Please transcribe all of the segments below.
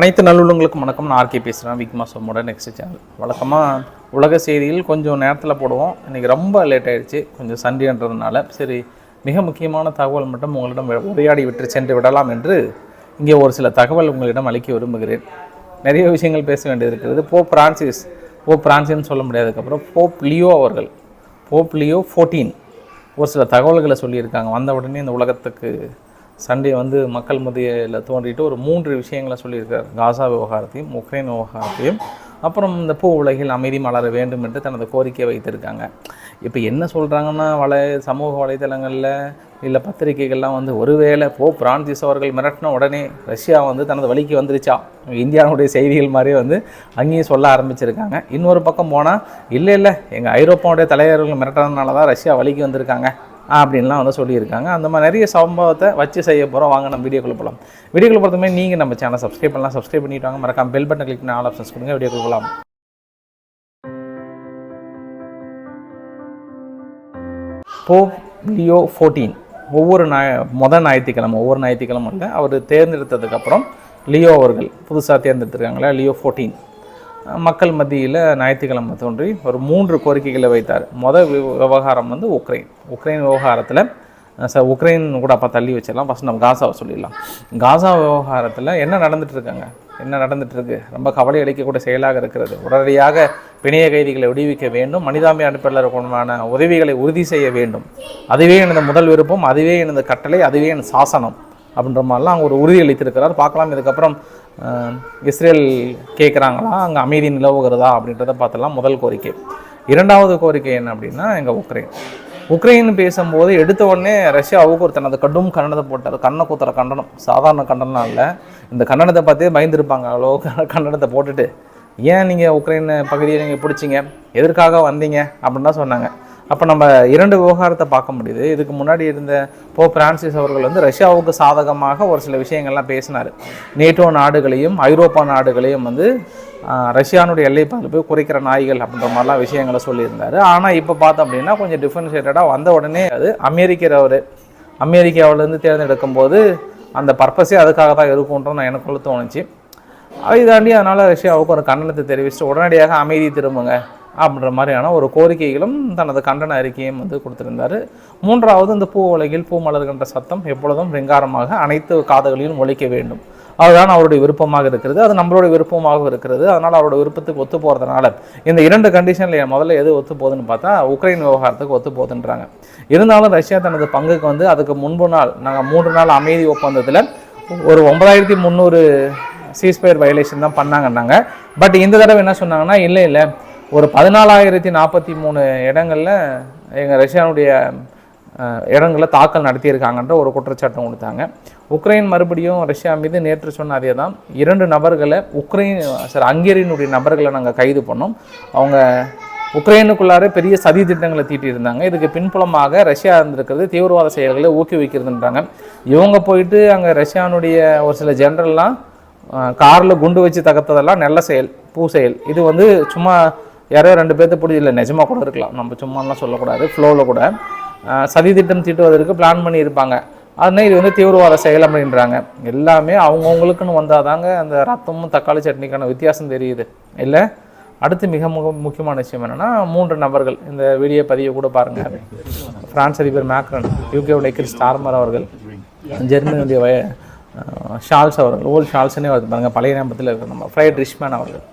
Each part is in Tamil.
அனைத்து நல்லுள்ளங்களுக்கும் வணக்கம். நான் ஆர்கே பேசுகிறேன் விக்மா சோமோட நெக்ஸ்ட் சேனல் வழக்கமாக உலக செய்தியில் கொஞ்சம் நேரத்தில் போடுவோம். இன்றைக்கி ரொம்ப லேட் ஆகிடுச்சு கொஞ்சம் சண்டேன்றதுனால சரி மிக முக்கியமான தகவல் மட்டும் உங்களிடம் உரையாடி விட்டு சென்று விடலாம் என்று இங்கே ஒரு சில தகவல் உங்களிடம் அளிக்க விரும்புகிறேன். நிறைய விஷயங்கள் பேச வேண்டியது இருக்கிறது. போப் பிரான்சிஸ் போப் பிரான்சின்னு சொல்ல முடியாதுக்கப்புறம் போப் லியோ அவர்கள் போப் லியோ ஃபோர்டீன் ஒரு சில தகவல்களை சொல்லியிருக்காங்க. வந்த உடனே இந்த உலகத்துக்கு சண்டே வந்து மக்கள் மத்தியில் தோன்றிட்டு ஒரு மூன்று விஷயங்களை சொல்லியிருக்கார். காசா விவகாரத்தையும் உக்ரைன் விவகாரத்தையும் அப்புறம் இந்த பூ உலகில் அமைதி மலர வேண்டும் என்று தனது கோரிக்கை வைத்திருக்காங்க. இப்போ என்ன சொல்கிறாங்கன்னா வலை சமூக வலைதளங்களில் இல்லை பத்திரிகைகள்லாம் வந்து ஒருவேளை போ பிரான்சிஸ் அவர்கள் மிரட்டின உடனே ரஷ்யா வந்து தனது வழிக்கு வந்துருச்சா? இந்தியாவுடைய செய்திகள் மாதிரியே வந்து அங்கேயும் சொல்ல ஆரம்பிச்சிருக்காங்க. இன்னொரு பக்கம் போனால் இல்லை இல்லை எங்கள் ஐரோப்பாவுடைய தலைவர்கள் மிரட்டினதுனால தான் ரஷ்யா வழிக்கு வந்திருக்காங்க. அப்படின்லாம் வந்து சொல்லியிருக்காங்க. அந்த மாதிரி நிறைய சம்பவத்தை வச்சு செய்ய போகிறோம் வாங்க நம்ம வீடியோக்குள்ள போகலாம் வீடியோக்குள்ள பொறுத்தமே நீங்கள் நம்ம சேனல் சப்ஸ்கிரைப் பண்ணலாம். சப்ஸ்கிரைப் பண்ணிட்டு வாங்க. மறக்காம பெல் பட்டன் கிளிக் பண்ணி ஆல் ஆப்ஷன்ஸ் கொடுங்க. வீடியோக்குள்ளே போகலாம் போப் லியோ ஃபோர்டீன் ஒவ்வொரு ஞாய மொதல் ஞாயிற்றுக்கிழமை ஒவ்வொரு ஞாயிற்றுக்கிழமை அவர் தேர்ந்தெடுத்ததுக்கப்புறம் லியோ அவர்கள் புதுசாக தேர்ந்தெடுத்திருக்காங்களா? லியோ ஃபோர்டீன் மக்கள் மத்தியில் ஞாயிற்றுக்கிழமை தோன்றி ஒரு மூன்று கோரிக்கைகளை வைத்தார். மொதல் விவகாரம் வந்து உக்ரைன். உக்ரைன் விவகாரத்தில் ச உக்ரைன் கூட அப்போ தள்ளி வச்சிடலாம். ஃபஸ்ட் நம்ம காசாவை சொல்லிடலாம். காசா விவகாரத்தில் என்ன நடந்துகிட்ருக்காங்க என்ன நடந்துகிட்ருக்கு ரொம்ப கவலை அளிக்கக்கூடிய செயலாக இருக்கிறது. உடனடியாக பிணைய கைதிகளை விடுவிக்க வேண்டும். மனிதாமை அனுப்பியாளருக்குமான உதவிகளை உறுதி செய்ய வேண்டும். அதுவே எனது முதல் விருப்பம் அதுவே எனது கட்டளை அதுவே எனது சாசனம். அப்படின்ற மாதிரிலாம் அவங்க ஒரு உறுதி அளித்திருக்கிறார். பார்க்கலாம் இதுக்கப்புறம் இஸ்ரேல் கேட்குறாங்களா? அங்கே அமைதி நிலவுகிறதா? அப்படின்றத பார்த்தலாம் முதல் கோரிக்கை. இரண்டாவது கோரிக்கை என்ன அப்படின்னா எங்கள் உக்ரைன். உக்ரைன் பேசும்போது எடுத்த உடனே ரஷ்யாவுக்கு ஒரு தனது கடும் கண்டனத்தை போட்டார். கண்ணை கூத்துற கண்டனம் சாதாரண கண்டனம் இல்லை. இந்த கண்டனத்தை பார்த்தே பயந்துருப்பாங்க. அவ்வளோ கண்டனத்தை போட்டுட்டு ஏன் நீங்கள் உக்ரைன் பகுதியை நீங்கள் பிடிச்சிங்க? எதற்காக வந்தீங்க? அப்படின்னு தான் சொன்னாங்க. அப்போ நம்ம இரண்டு விவகாரத்தை பார்க்க முடியுது. இதுக்கு முன்னாடி இருந்த போ பிரான்சிஸ் அவர்கள் வந்து ரஷ்யாவுக்கு சாதகமாக ஒரு சில விஷயங்கள்லாம் பேசினார். நேட்டோ நாடுகளையும் ஐரோப்பா நாடுகளையும் வந்து ரஷ்யானுடைய எல்லை பகுதியில் போய் குறைக்கிற நாய்கள் அப்படின்ற மாதிரிலாம் விஷயங்களை சொல்லியிருந்தார். ஆனால் இப்போ பார்த்தோம் அப்படின்னா கொஞ்சம் டிஃப்ரென்ஷியேட்டடாக வந்த உடனே அது அமெரிக்கர் அவர். அமெரிக்காவிலேருந்து தேர்ந்தெடுக்கும் போது அந்த பர்பஸே அதுக்காக தான் இருக்கும்ன்ற நான் எனக்குள்ள தோணுச்சு. அதை தாண்டி அதனால் ரஷ்யாவுக்கு ஒரு கண்டனத்தை தெரிவிச்சுட்டு உடனடியாக அமைதி திரும்புங்க. அப்படின்ற மாதிரியான ஒரு கோரிக்கைகளும் தனது கண்டன அறிக்கையும் வந்து கொடுத்திருந்தார். மூன்றாவது இந்த பூ உலகில் பூ மலர்கின்ற சத்தம் எப்பொழுதும் ரிங்காரமாக அனைத்து காதுகளிலும் ஒழிக்க வேண்டும். அதுதான் அவருடைய விருப்பமாக இருக்கிறது. அது நம்மளுடைய விருப்பமாகவும் இருக்கிறது. அதனால் அவருடைய விருப்பத்துக்கு ஒத்து போகிறதுனால இந்த இரண்டு கண்டிஷனில் முதல்ல எது ஒத்து போகுதுன்னு பார்த்தா உக்ரைன் விவகாரத்துக்கு ஒத்து போகுதுன்றாங்க. இருந்தாலும் ரஷ்யா தனது பங்குக்கு வந்து அதுக்கு முன்பு நாள் நாங்கள் மூன்று நாள் அமைதி ஒப்பந்தத்தில் ஒரு ஒன்பதாயிரத்தி முந்நூறு சீஸ்பயர் வயலேஷன் தான் பண்ணாங்கன்னாங்க. பட் இந்த தடவை என்ன சொன்னாங்கன்னா இல்லை இல்லை. ஒரு பதினாலாயிரத்தி நாற்பத்தி மூணு இடங்களில் எங்கள் ரஷ்யானுடைய இடங்களில் தாக்கல் நடத்தியிருக்காங்கன்ற ஒரு குற்றச்சாட்டம் கொடுத்தாங்க. உக்ரைன் மறுபடியும் ரஷ்யா மீது நேற்று சொன்ன அதே தான் இரண்டு நபர்களை உக்ரைன் சார் ஹங்கேரியனுடைய நபர்களை நாங்கள் கைது பண்ணோம். அவங்க உக்ரைனுக்குள்ளார பெரிய சதி திட்டங்களை தீட்டியிருந்தாங்க. இதுக்கு பின்புலமாக ரஷ்யா இருந்திருக்கிறது தீவிரவாத செயல்களை ஊக்குவிக்கிறதுன்றாங்க. இவங்க போயிட்டு அங்கே ரஷ்யானுடைய ஒரு சில ஜென்ரல்லாம் காரில் குண்டு வச்சு தகர்த்ததெல்லாம் நல்ல செயல் பூ செயல். இது வந்து சும்மா யாரோ ரெண்டு பேர்த்து பிடிச்சில்ல நிஜமாக கூட இருக்கலாம். நம்ம சும்மாலாம் சொல்லக்கூடாது. ஃப்ளோவில் கூட. சதி திட்டம் தீட்டுவதற்கு பிளான் பண்ணியிருப்பாங்க. அதனால் இது வந்து தீவிரவாத செயல் அப்படின்றாங்க. எல்லாமே அவங்கவுங்களுக்குன்னு வந்தால் தாங்க அந்த ரத்தமும் தக்காளி சட்னிக்கான வித்தியாசம் தெரியுது. இல்லை? அடுத்து மிக மிக முக்கியமான விஷயம் என்னென்னா மூன்று நபர்கள். இந்த வீடியோ பதிவை கூட பாருங்கள் பிரான்ஸ் அதிபர் மேக்ரன் யூகேவுடைய கிறிஸ் ஸ்டார்மர் அவர்கள் ஜெர்மனியுடைய வய ஷால்ஸ் அவர்கள் ஓல்ட் ஷால்ஸ்னே வருது பாருங்கள் பழைய நேபத்தில் இருக்கிற நம்ம ஃப்ரைட் ரிஷ்மேன் அவர்கள்.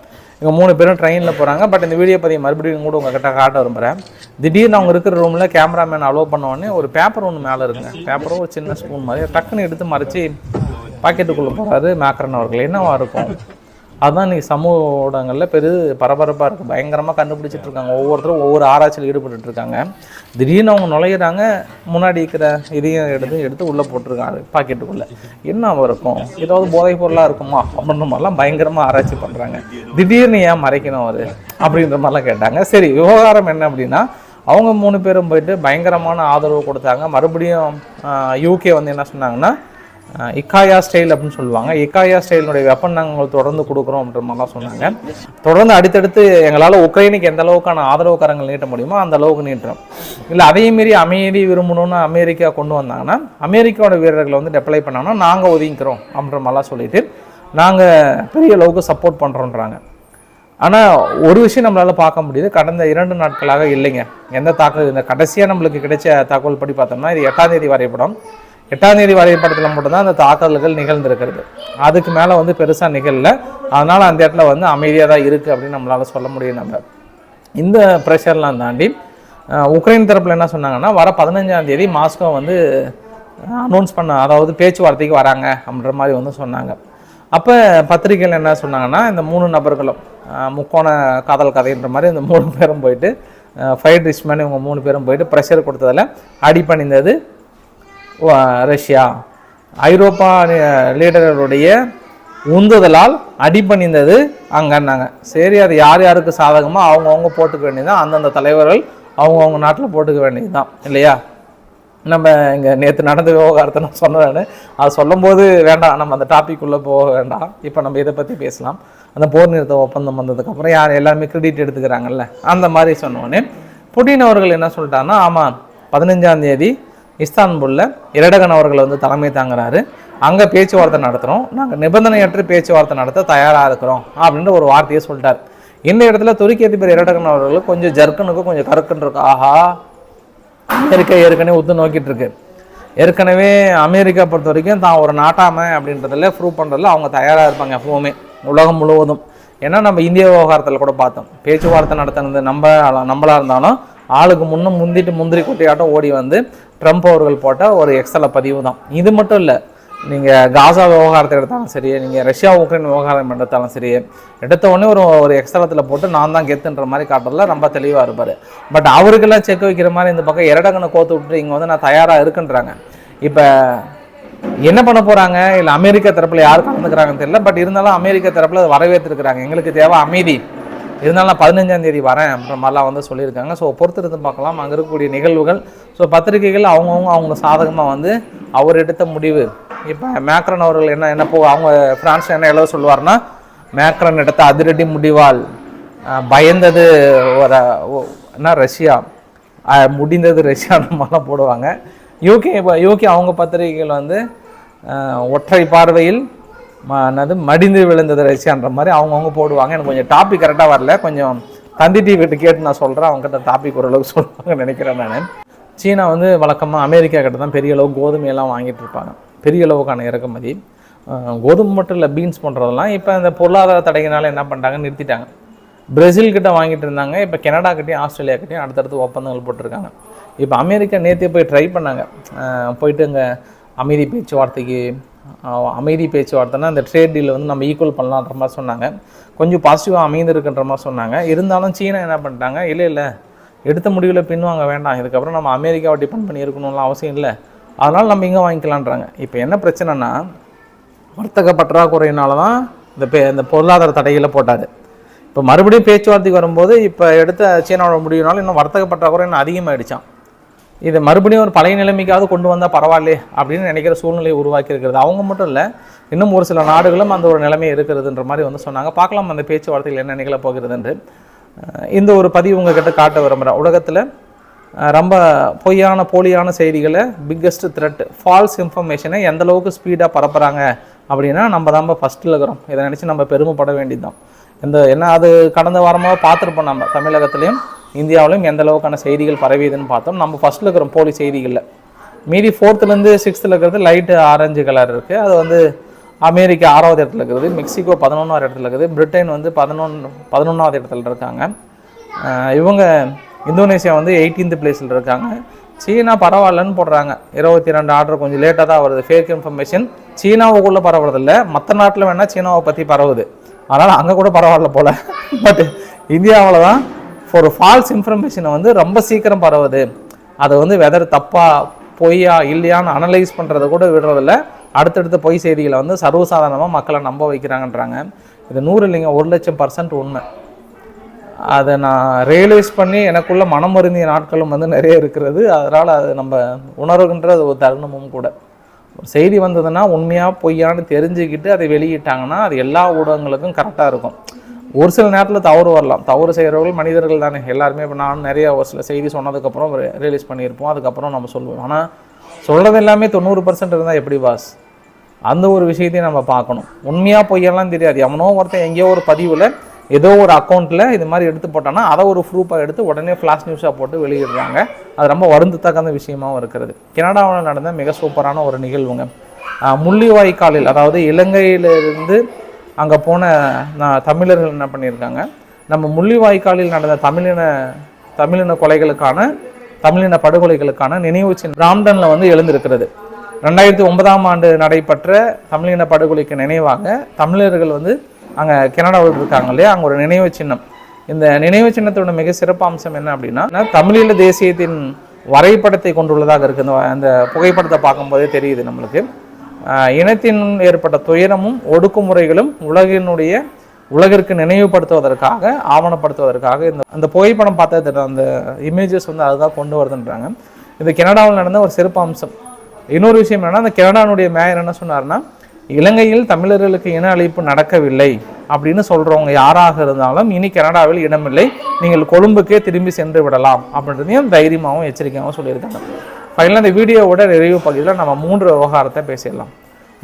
இவங்க மூணு பேரும் ட்ரெயினில் போகிறாங்க பட் இந்த வீடியோ பதிவு மறுபடியும் கூட உங்ககிட்ட காட்ட விரும்புகிறேன் திடீர்னு அவங்க இருக்கிற ரூமில் கேமராமேன் அலோவ் பண்ணோடனே ஒரு பேப்பர் ஒன்று மேலே இருக்குங்க. பேப்பரும் ஒரு சின்ன ஸ்பூன் மாதிரி டக்குன்னு எடுத்து மறைச்சி பாக்கெட்டுக்குள்ளே போகிறாரு மேக்ரன் அவர்கள். என்னவா இருக்கும்? அதுதான் இன்றைக்கி சமூக ஊடகங்களில் பெரு பரபரப்பாக இருக்குது பயங்கரமாக கண்டுபிடிச்சிட்டு இருக்காங்க ஒவ்வொருத்தரும் ஒவ்வொரு ஆராய்ச்சியில் ஈடுபட்டு இருக்காங்க திடீர்னு அவங்க நுழையிறாங்க. முன்னாடி இருக்கிற இதையும் எடுத்து எடுத்து உள்ளே போட்டிருக்காங்க பாக்கெட்டுக்குள்ளே. என்ன இருக்கும் ஏதாவது போதைப் பொருளாக இருக்குமா? அப்படின்ற மாதிரிலாம் பயங்கரமாக ஆராய்ச்சி பண்ணுறாங்க திடீர்னு ஏன் மறைக்கணும் அவர்? அப்படின்ற மாதிரிலாம் கேட்டாங்க. சரி விவகாரம் என்ன அப்படின்னா அவங்க மூணு பேரும் போயிட்டு பயங்கரமான ஆதரவு கொடுத்தாங்க. மறுபடியும் யூகே வந்து என்ன சொன்னாங்கன்னா இக்காயா ஸ்டைல் அப்படின்னு சொல்லுவாங்க. இக்காயா ஸ்டைலினுடைய வெப்பன் நாங்கள் தொடர்ந்து கொடுக்குறோம் அப்படின்ற மாதிரிலாம் சொன்னாங்க. தொடர்ந்து அடுத்தடுத்து எங்களால் உக்ரைனுக்கு எந்த அளவுக்கான ஆதரவு கரங்கள் நீட்ட முடியுமோ அந்த அளவுக்கு நீட்டுறோம். இல்லை அதையும் மீறி அமைதி விரும்பணும்னு அமெரிக்கா கொண்டு வந்தாங்கன்னா அமெரிக்காவோட வீரர்களை வந்து டெப்ளை பண்ணாங்கன்னா நாங்கள் ஒதுங்கிக்கிறோம் அப்படின்ற மாதிரிலாம் சொல்லிட்டு நாங்கள் பெரிய அளவுக்கு சப்போர்ட் பண்ணுறோன்றாங்க ஆனால் ஒரு விஷயம் நம்மளால் பார்க்க முடியுது. கடந்த இரண்டு நாட்களாக இல்லைங்க. எந்த தாக்கல் இந்த கடைசியாக நம்மளுக்கு கிடைச்ச தகவல் படி பார்த்தோம்னா இது எட்டாம் தேதி வரைபடம். எட்டாம் தேதி வரைபடத்தில் மட்டும்தான் அந்த தாக்குதல்கள் நிகழ்ந்திருக்கிறது. அதுக்கு மேலே வந்து பெருசாக நிகழல. அதனால் அந்த இடத்துல வந்து அமைதியாக தான் இருக்குது அப்படின்னு நம்மளால் சொல்ல முடியும் நம்ம. இந்த ப்ரெஷர்லாம் தாண்டி உக்ரைன் தரப்பில் என்ன சொன்னாங்கன்னா வர பதினஞ்சாம் தேதி மாஸ்கோ வந்து அனௌன்ஸ் பண்ண அதாவது பேச்சுவார்த்தைக்கு வராங்க அப்படின்ற மாதிரி வந்து சொன்னாங்க. அப்போ பத்திரிகையில் என்ன சொன்னாங்கன்னா இந்த மூணு நபர்களும் முக்கோண காதல் கதைன்ற மாதிரி இந்த மூணு பேரும் போயிட்டு ஃபைட் ரிச்மேன் இவங்க மூணு பேரும் போயிட்டு ப்ரெஷர் கொடுத்ததில் அடிபணிந்தது வ- ரஷ்யா. ஐரோப்பா லீடர்களுடைய உந்துதலால் அடிபணிந்தது அங்கன்னாங்க. சரி அது யார் யாருக்கு சாதகமோ அவங்கவுங்க போட்டுக்க வேண்டியதுதான். அந்தந்த தலைவர்கள் அவங்கவுங்க நாட்டில் போட்டுக்க வேண்டியதுதான். இல்லையா? நம்ம இங்கே நேற்று நடந்த விவகாரத்தை நான் சொன்னேன் அது சொல்லும்போது வேண்டாம். நம்ம அந்த டாபிக் உள்ளே போக வேண்டாம். இப்போ நம்ம இதை பற்றி பேசலாம். அந்த போர் நிறுத்த ஒப்பந்தம் வந்ததுக்கப்புறம் யார் எல்லாருமே கிரெடிட் எடுத்துக்கிறாங்கல்ல? அந்த மாதிரி சொன்னோன்னே புட்டின் அவர்கள் என்ன சொல்லிட்டாருன்னா ஆமாம் பதினஞ்சாம் தேதி இஸ்தான்புல்ல இரடகன் அவர்கள் வந்து தலைமை தாங்குறாரு. அங்கே பேச்சுவார்த்தை நடத்துகிறோம் நாங்கள் நிபந்தனையற்ற பேச்சுவார்த்தை நடத்த தயாராக இருக்கிறோம் அப்படின்ற ஒரு வார்த்தையை சொல்லிட்டார். இந்த இடத்துல துருக்கி அதிபர் இரடகன் அவர்கள் கொஞ்சம் ஜர்க்கனுக்கும் கொஞ்சம் கருக்குன்னு இருக்கு. ஆஹா அமெரிக்கா ஏற்கனவே உத்து நோக்கிட்டு இருக்கு. ஏற்கனவே அமெரிக்கா பொறுத்த வரைக்கும் தான் ஒரு நாட்டாமை அப்படின்றதில் ப்ரூவ் பண்ணுறதுல அவங்க தயாராக இருப்பாங்க எப்பவுமே உலகம் முழுவதும். ஏன்னா நம்ம இந்திய விவகாரத்தில் கூட பார்த்தோம். பேச்சுவார்த்தை நடத்தினது நம்ம நம்மளாக இருந்தாலும் ஆளுக்கு முன்னும் முந்திட்டு முந்திரி குட்டியாட்டம் ஓடி வந்து ட்ரம்ப் அவர்கள் போட்ட ஒரு எக்ஸல பதிவு தான் இது மட்டும் இல்லை நீங்கள் காசா விவகாரத்தை எடுத்தாலும் சரி நீங்கள் ரஷ்யா உக்ரைன் விவகாரம் எடுத்தாலும் சரி எடுத்த உடனே ஒரு ஒரு எக்ஸலத்தில் போட்டு நான் தான் கெத்துன்ற மாதிரி காட்டுறதுல ரொம்ப தெளிவாக இருப்பார். பட் அவருக்கெல்லாம் செக் வைக்கிற மாதிரி இந்த பக்கம் இரடகனை கோத்து விட்டு இங்கே வந்து நான் தயாராக இருக்குன்றாங்க. இப்போ என்ன பண்ண போகிறாங்க இல்லை அமெரிக்க தரப்பில் யார் கலந்துக்கிறாங்கன்னு தெரியல பட் இருந்தாலும் அமெரிக்க தரப்பில் அதை வரவேற்றிருக்கிறாங்க. எங்களுக்கு தேவை அமைதி. இருந்தாலும் நான் பதினஞ்சாம் தேதி வரேன் அப்படின்ற மாதிரிலாம் வந்து சொல்லியிருக்காங்க. ஸோ பொறுத்திருந்து பார்க்கலாம். அங்கே இருக்கக்கூடிய நிகழ்வுகள். ஸோ பத்திரிகைகள் அவங்கவுங்க அவங்க சாதகமாக வந்து அவர் எடுத்த முடிவு. இப்போ மேக்ரன் அவர்கள் என்ன என்ன போ அவங்க ஃப்ரான்ஸ் என்ன எழுத சொல்லுவார்னா மேக்ரன் எடுத்த அதிரடி முடிவால் பயந்தது ஒரு என்ன ரஷ்யா. முடிந்தது ரஷ்யான்னு மாதிரிலாம் போடுவாங்க. யூகே யூகே அவங்க பத்திரிகைகள் வந்து ஒற்றை பார்வையில் என்னது மடிந்து விழுந்தது ரசியான்ற மாதிரி அவங்கவுங்க போடுவாங்க. எனக்கு கொஞ்சம் டாபிக் கரெக்டாக வரல. கொஞ்சம் தந்தி டிவி கிட்ட கேட்டு நான் சொல்கிறேன் அவங்ககிட்ட டாபிக் ஓரளவுக்கு சொல்லுவாங்கன்னு நினைக்கிறேன் நான். சீனா வந்து வழக்கமாக அமெரிக்கா கிட்ட தான் பெரிய அளவு கோதுமையெல்லாம் வாங்கிட்டு இருப்பாங்க. பெரிய அளவுக்கான இறக்குமதி. கோதுமை மட்டும் இல்லை பீன்ஸ் பண்ணுறதெல்லாம் இப்போ இந்த பொருளாதார தடையினால் என்ன பண்ணிட்டாங்க? நிறுத்திட்டாங்க. பிரேசில் கிட்ட வாங்கிட்டு இருந்தாங்க. இப்போ கனடா கிட்டயும் ஆஸ்திரேலியா அடுத்தடுத்து ஒப்பந்தங்கள் போட்டிருக்காங்க. இப்போ அமெரிக்கா நேற்றே போய் ட்ரை பண்ணாங்க. போயிட்டு அங்கே அமைதி பேச்சுவார்த்தைக்கு அமைதி பேச்சுவார்த்தைனா அந்த ட்ரேட் டீல் வந்து நம்ம ஈக்குவல் பண்ணலான்ற மாதிரி சொன்னாங்க. கொஞ்சம் பாசிட்டிவாக அமைந்திருக்குன்ற மாதிரி சொன்னாங்க. இருந்தாலும் சீனா என்ன பண்ணிட்டாங்க? இல்லை இல்லை. எடுத்த முடிவில் பின்வாங்க வேண்டாம். இதுக்கப்புறம் நம்ம அமெரிக்காவை டிபெண்ட் பண்ணியிருக்கணும்லாம் அவசியம் இல்லை. அதனால் நம்ம இங்கே வாங்கிக்கலான்றாங்க இப்போ என்ன பிரச்சனைனா வர்த்தக பற்றாக்குறையினால தான் இந்த பே இந்த பொருளாதார தடைகளை போட்டார். இப்போ மறுபடியும் பேச்சுவார்த்தைக்கு வரும்போது இப்போ எடுத்த சீனாவோட முடிவுனால இன்னும் வர்த்தக பற்றாக்குறை இன்னும் அதிகமாகிடுச்சான் இதை மறுபடியும் ஒரு பழைய நிலைமைக்காவது கொண்டு வந்தால் பரவாயில்லையே அப்படின்னு நினைக்கிற சூழ்நிலையை உருவாக்கி இருக்கிறது. அவங்க மட்டும் இல்லை இன்னும் ஒரு சில நாடுகளும் அந்த ஒரு நிலைமை இருக்கிறதுன்ற மாதிரி வந்து சொன்னாங்க. பார்க்கலாம் அந்த பேச்சுவார்த்தையில் என்ன நிகழப் போகிறது என்று இந்த ஒரு பதிவு உங்ககிட்ட காட்ட விரும்புகிறேன் உலகத்தில் ரொம்ப பொய்யான போலியான செய்திகளை பிக்கஸ்ட் த்ரெட் ஃபால்ஸ் இன்ஃபர்மேஷனை எந்த அளவுக்கு ஸ்பீடாக பரப்புகிறாங்க அப்படின்னா நம்ம தான் ஃபஸ்ட்டில் இருக்கிறோம். இதை நினச்சி நம்ம பெருமைப்பட வேண்டியதுதான். இந்த என்ன அது கடந்த வாரமாக பார்த்துருப்போம் நம்ம தமிழகத்துலேயும். இந்தியாவிலும் எந்த அளவுக்கான செய்திகள் பரவியதுன்னு பார்த்தோம். நம்ம ஃபஸ்ட்டில் இருக்கிறோம் போலி செய்திகளில். மீதி ஃபோர்த்துலேருந்து சிக்ஸ்த்தில் இருக்கிறது லைட்டு ஆரஞ்சு கலர் இருக்குது அது வந்து அமெரிக்கா ஆறாவது இடத்துல இருக்குது. மெக்சிகோ பதினொன்றாவது இடத்துல இருக்குது. பிரிட்டன் வந்து பதினொன்று பதினொன்றாவது இடத்துல இருக்காங்க. இவங்க இந்தோனேசியா வந்து எயிட்டீன்த் பிளேஸில் இருக்காங்க. சீனா பரவாயில்லன்னு போடுறாங்க. இருபத்தி ரெண்டு ஆர்டர் கொஞ்சம் லேட்டாக தான் வருது. ஃபேக் இன்ஃபர்மேஷன் சீனாவுக்குள்ளே பரவுறதில்ல. மற்ற நாட்டில் வேணால் சீனாவை பற்றி பரவுது. அதனால் அங்கே கூட பரவாயில்ல போல். பட் இந்தியாவில் தான் ஒரு ஃபால்ஸ் இன்ஃபர்மேஷனை வந்து ரொம்ப சீக்கிரம் பரவுது. அதை வந்து வெதர் தப்பாக பொய்யா இல்லையான்னு அனலைஸ் பண்ணுறத கூட விடுறதில்ல. அடுத்தடுத்த பொய் செய்திகளை வந்து சர்வசாதாரணமாக மக்களை நம்ப வைக்கிறாங்கன்றாங்க. இது நூறு இல்லைங்க ஒரு லட்சம் பர்சன்ட் உண்மை. அதை நான் ரியலைஸ் பண்ணி எனக்குள்ள மனம் வருந்திய நாட்களும் வந்து நிறைய இருக்கிறது. அதனால் அது நம்ம உணர்கின்றது ஒரு தருணமும் கூட. ஒரு செய்தி வந்ததுன்னா உண்மையாக பொய்யான்னு தெரிஞ்சுக்கிட்டு அதை வெளியிட்டாங்கன்னா அது எல்லா ஊடகங்களுக்கும் கரெக்டாக இருக்கும். ஒரு சில நேரத்தில் தவறு வரலாம். தவறு செய்கிறவர்கள் மனிதர்கள் தானே. எல்லாருமே இப்போ நான் நிறைய ஒரு சில செய்தி சொன்னதுக்கப்புறம் ரியலைஸ் பண்ணியிருப்போம். அதுக்கப்புறம் நம்ம சொல்லுவோம் ஆனால் சொல்கிறது எல்லாமே தொண்ணூறு பர்சன்ட் இருந்தால் எப்படி பாஸ் அந்த ஒரு விஷயத்தையும் நம்ம பார்க்கணும். உண்மையாக பொய்யெல்லாம் தெரியாது. எவனோ ஒருத்தன் எங்கேயோ ஒரு பதிவில் ஏதோ ஒரு அக்கௌண்ட்டில் இது மாதிரி எடுத்து போட்டோன்னா அதை ஒரு ப்ரூஃபாக எடுத்து உடனே ஃப்ளாஷ் நியூஸாக போட்டு வெளியிடுறாங்க. அது ரொம்ப வருந்தத்தக்கந்த விஷயமாவும் இருக்கிறது கனடாவில் நடந்த மிக சூப்பரான ஒரு நிகழ்வுங்க. முள்ளிவாய்க்காலில் அதாவது இலங்கையிலிருந்து அங்கே போன நான் தமிழர்கள் என்ன பண்ணியிருக்காங்க நம்ம முள்ளிவாய்க்காலில் நடந்த தமிழின தமிழின கொலைகளுக்கான தமிழின படுகொலைகளுக்கான நினைவு சின்னம் ராம்டனில் வந்து எழுந்திருக்கிறது. ரெண்டாயிரத்தி ஒன்பதாம் ஆண்டு நடைபெற்ற தமிழின படுகொலைக்கு நினைவாக தமிழர்கள் வந்து அங்கே கனடாவில் இருக்காங்க இல்லையா? அங்கே ஒரு நினைவு சின்னம். இந்த நினைவு சின்னத்தோட மிக சிறப்பு அம்சம் என்ன அப்படின்னா தமிழீழ தேசியத்தின் வரைபடத்தை கொண்டுள்ளதாக இருக்குது இந்த அந்த புகைப்படத்தை பார்க்கும்போதே தெரியுது நம்மளுக்கு. இனத்தின் ஏற்பட்ட துயரமும் ஒடுக்குமுறைகளும் உலகினுடைய உலகிற்கு நினைவுபடுத்துவதற்காக ஆவணப்படுத்துவதற்காக இந்த அந்த புகைப்படம் பார்த்தா அந்த இமேஜஸ் வந்து அதுதான் கொண்டு வருதுன்றாங்க. இது கனடாவில் நடந்த ஒரு சிறப்பு அம்சம். இன்னொரு விஷயம் என்னன்னா அந்த கனடானுடைய மேயர் என்ன சொன்னார்னா இலங்கையில் தமிழர்களுக்கு இன அழிப்பு நடக்கவில்லை அப்படின்னு சொல்றவங்க யாராக இருந்தாலும் இனி கனடாவில் இடமில்லை நீங்கள் கொழும்புக்கே திரும்பி சென்று விடலாம் அப்படின்றதையும் தைரியமாகவும் எச்சரிக்கையாகவும் சொல்லியிருக்காங்க. ஃபைனலாக இந்த வீடியோவோட நிறைவு பகுதியில் நம்ம மூன்று விவகாரத்தை பேசிடலாம்.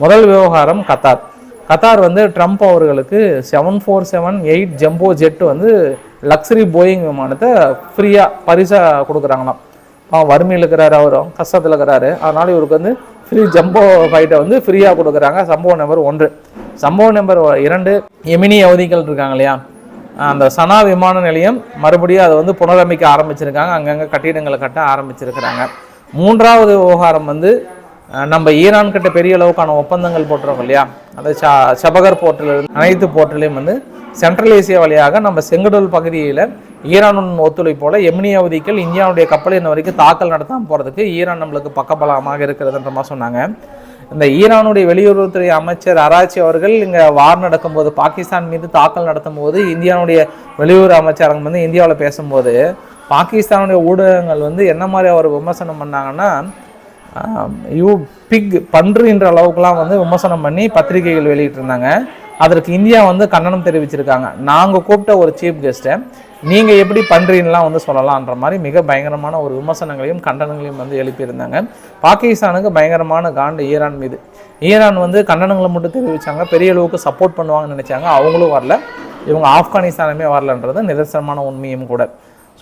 முதல் விவகாரம் கத்தார். கத்தார் வந்து ட்ரம்ப் அவர்களுக்கு seven four seven eight jumbo jet வந்து லக்ஸரி போயிங் விமானத்தை ஃப்ரீயாக பரிசாக கொடுக்குறாங்களாம். அவன் வறுமையில் இருக்கிறாரு அவரும் கஷ்டத்தில் இருக்கிறாரு. அதனால் இவருக்கு வந்து ஃப்ரீ ஜம்போ ஃபைட்டை வந்து ஃப்ரீயாக கொடுக்குறாங்க. சம்பவம் நம்பர் ஒன்று. சம்பவம் நம்பர் இரண்டு எமினி அவதிகள் இருக்காங்க இல்லையா? அந்த சனா விமான நிலையம் மறுபடியும் அதை வந்து புனரமைக்க ஆரம்பிச்சிருக்காங்க. அங்கங்கே கட்டிடங்களை கட்ட ஆரம்பிச்சிருக்கிறாங்க. மூன்றாவது விவகாரம் வந்து நம்ம ஈரான் கிட்ட பெரிய அளவுக்கான ஒப்பந்தங்கள் போட்டிருக்கோம் இல்லையா? அந்த ச சபகர் போர்ட்டில் அனைத்து போர்ட்டிலையும் வந்து சென்ட்ரல் ஏசியா வழியாக நம்ம செங்கடல் பகுதியில் ஈரானுடன் ஒத்துழைப்போல எமினி அவதிகள் இந்தியாவுடைய கப்பல் இன்ன வரைக்கும் தாக்கல் நடத்தாமல் போகிறதுக்கு ஈரான் நம்மளுக்கு பக்கபலமாக இருக்கிறதுன்ற மாதிரி சொன்னாங்க. இந்த ஈரானுடைய வெளியுறவுத்துறை அமைச்சர் அராச்சி அவர்கள் இங்கே வார் நடக்கும்போது பாகிஸ்தான் மீது தாக்கல் நடத்தும் போது இந்தியாவுடைய வெளியுறவு அமைச்சரகம் வந்து இந்தியாவில் பேசும்போது பாகிஸ்தானுடைய ஊடகங்கள் வந்து என்ன மாதிரி அவர் விமர்சனம் பண்ணாங்கன்னா யூ பிக் பன்றுன்ற அளவுக்குலாம் வந்து விமர்சனம் பண்ணி பத்திரிகைகள் வெளியிட்டிருந்தாங்க. அதற்கு இந்தியா வந்து கண்டனம் தெரிவிச்சிருக்காங்க. நாங்கள் கூப்பிட்ட ஒரு சீஃப் கெஸ்ட்டை நீங்கள் எப்படி பண்றீன்லாம் வந்து சொல்லலான்ற மாதிரி மிக பயங்கரமான ஒரு விமர்சனங்களையும் கண்டனங்களையும் வந்து எழுப்பியிருந்தாங்க. பாகிஸ்தானுக்கு பயங்கரமான காண்டு ஈரான் மீது. ஈரான் வந்து கண்டனங்களை மட்டும் தெரிவித்தாங்க பெரிய அளவுக்கு சப்போர்ட் பண்ணுவாங்கன்னு நினச்சாங்க. அவங்களும் வரல. இவங்க ஆப்கானிஸ்தானுமே வரலன்றது நிதர்சனமான உண்மையும் கூட.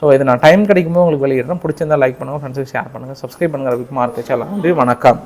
ஸோ இது நான் டைம் கிடைக்கும்போது உங்களுக்கு வெளியிடுறேன். பிடிச்சிருந்தா லைக் பண்ணுங்கள் ஃப்ரெண்ட்ஸுக்கு ஷேர் பண்ணுங்கள் சப்ஸ்கிரைப் பண்ணுங்கள் ரவிக்குமார் கச்சா நன்றி வணக்கம்.